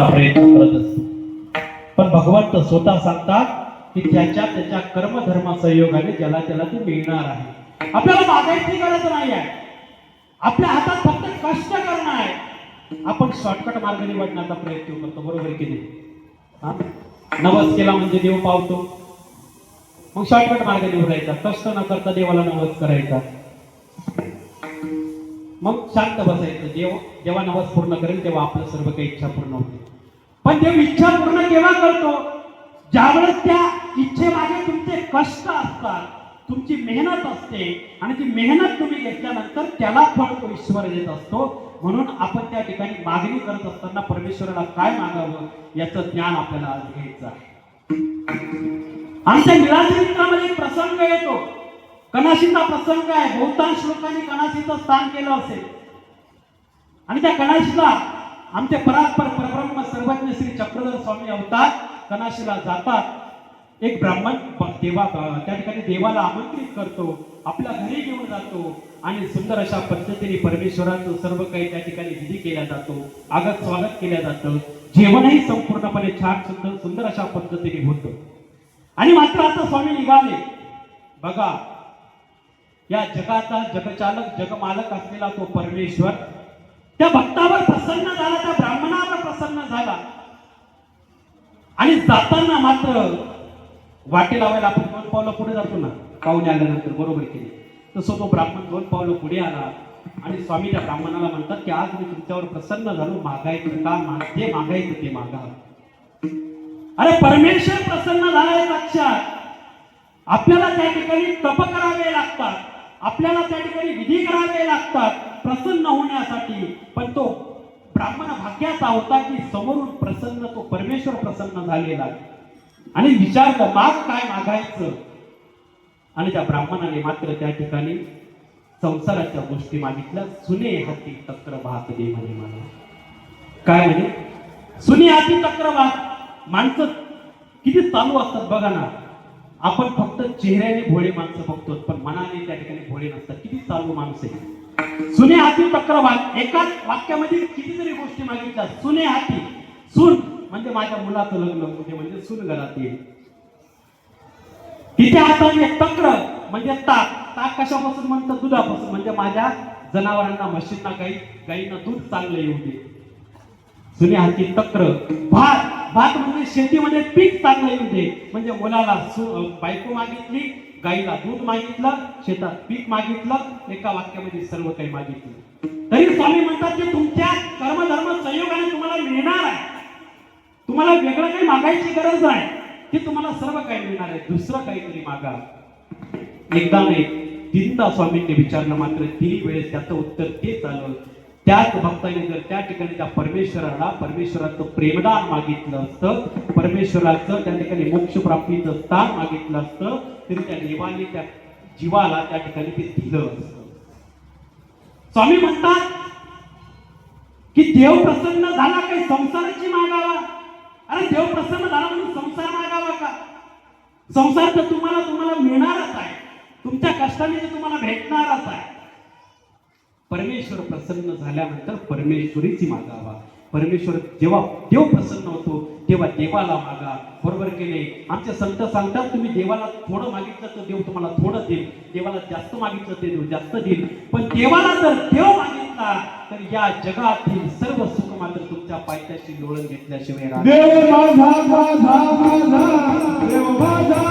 करण्याचा प्रयत्न करत असतो. पण भगवंत स्वतः सांगतात की त्याच्या त्याच्या कर्मधर्म सहयोगाने ज्याला त्याला ते मिळणार आहे. आपल्याला मागायची गरज नाही आहे. आपल्या हातात फक्त कष्ट करणं आहे. आपण शॉर्टकट मार्ग निवडण्याचा प्रयत्न करतो बरोबर की नाही? हा? नवस केला म्हणजे देव पावतो. मग शॉर्टकट मार्ग निवडायचा. कष्ट न करता देवाला नवस करायचा. मग शांत बसायचं. देव जेव्हा नवस पूर्ण करेल तेव्हा आपलं सर्व काही इच्छा पूर्ण होते. पण देव इच्छा पूर्ण केव्हा करतो ज्यावेळेस त्या इच्छेमागे तुमचे कष्ट असतात तुमची मेहनत असते आणि ती मेहनत तुम्ही घेतल्यानंतर त्याला फळ तो ईश्वर देत असतो. म्हणून आपण त्या ठिकाणी मागणी करत असताना परमेश्वराला काय मागावं याचं ज्ञान आपल्याला आज घ्यायचं आहे. आमच्या निराजरित्रामध्ये एक प्रसंग येतो. कणाशीचा प्रसंग आहे. बहुतांश लोकांनी कणाशीचं स्थान केलं असेल. आणि त्या कणाशीचा आमचे परात्पर परब्रह्म सर्वज्ञ श्री चक्रधर स्वामी अवतार कनाशीला जातात. एक ब्राह्मण देवा त्या ठिकाणी देवाला आमंत्रित करतो. आपल्या घरी घेऊन जातो. आणि सुंदर अशा पद्धतीने परमेश्वराचं सर्व काही त्या ठिकाणी विधी केला जातो. आगत स्वागत केल्या जातं. जेवणही संपूर्णपणे छान सुंदर सुंदर अशा पद्धतीने होतं. आणि मात्र आता स्वामी निघाले. बघा या जगाचा जगचालक जगमालक असलेला तो परमेश्वर त्या भक्तावर प्रसन्न झाला त्या ब्राह्मणावर प्रसन्न झाला. आणि जाताना मात्र वाटे लावायला आपण दोन पावलं पुढे जातो ना पाहुणे आल्यानंतर बरोबर केली तसं तो ब्राह्मण दोन पावलं पुढे आला आणि स्वामी त्या ब्राह्मणाला म्हणतात की आज मी तुमच्यावर प्रसन्न झालो मागायचं का? मा- मागायचं ते मागा. अरे परमेश्वर प्रसन्न झालाय लक्षात. आपल्याला त्या ठिकाणी तप करावे लागतात. आपल्याला त्या ठिकाणी विधी करावे लागतात. प्रसन्न होण्यासाठी पण तो ब्राह्मण भाग्याचा होता की समोरून प्रसन्न तो परमेश्वर प्रसन्न झालेला. आणि विचारलं माग काय मागायचं? आणि त्या ब्राह्मणाने मात्र त्या ठिकाणी संसाराच्या गोष्टी मागितल्या. सुने हाती तक्र भात दे म्हणे मला. काय म्हणे? सुने हाती तक्र भात माणसं किती चालू असतात बघा ना. आपण फक्त चेहऱ्याने भोळे माणसं बघतो पण मनाने त्या ठिकाणी भोळे नसतात. किती चालू माणसं आहे सुने हाती तक्रवात एकाच वाक्यामध्ये कितीतरी गोष्टी मागितल्या. सुने हाती. सुन म्हणजे माझ्या मुलाचं लग्न होते म्हणजे सुन घरात येईल तिच्या हाताने तक्र म्हणजे ताक. ताक कशापासून म्हणतं दुधापासून. म्हणजे माझ्या जनावरांना म्हशींना गाई गाईंना दूध चांगलं येऊ दे. जुने हाती तक्र भात. भात म्हणजे शेतीमध्ये पीक चांगलं येऊ दे म्हणजे मुलाला बायको मागितली गाईला दूध मागितलं शेतात पीक मागितलं एका वाक्यामध्ये सर्व काही मागितलं. तरी स्वामी म्हणतात की तुमच्या कर्मधर्म संयोगाने तुम्हाला मिळणार आहे. तुम्हाला वेगळं काही मागायची गरज नाही. की तुम्हाला सर्व काही मिळणार आहे. दुसरं काहीतरी मागा. एकदा नाही तीनदा स्वामींनी विचारलं मात्र तिन्ही वेळेस त्याचं उत्तर तेच आलं. त्याच भक्ताने जर त्या ठिकाणी त्या परमेश्वराला परमेश्वराचं प्रेमदान मागितलं असतं परमेश्वराचं त्या ठिकाणी मोक्ष प्राप्तीचं स्थान मागितलं असतं तरी त्या देवाने त्या जीवाला त्या ठिकाणी ते दिलं असतं. स्वामी म्हणतात की देव प्रसन्न झाला काही संसाराची मागावा? अरे देव प्रसन्न झाला म्हणून संसार मागावा का? संसार तर तुम्हाला तुम्हाला मिळणारच आहे. तुमच्या कष्टाने तुम्हाला भेटणारच आहे. परमेश्वर प्रसन्न झाल्यानंतर परमेश्वरीची मागावा परमेश्वर जेव्हा देव प्रसन्न होतो तेव्हा देवाला मागा. बरोबर केले आमचे संत सांगतात तुम्ही देवाला थोडं मागितलं तर देव तुम्हाला थोडं देईल. देवाला जास्त मागितलं ते देव जास्त देईल. पण देवाला जर देव मागितला तर या जगातील सर्व सुख मात्र तुमच्या पायथ्याशी लोळण घेतल्याशिवाय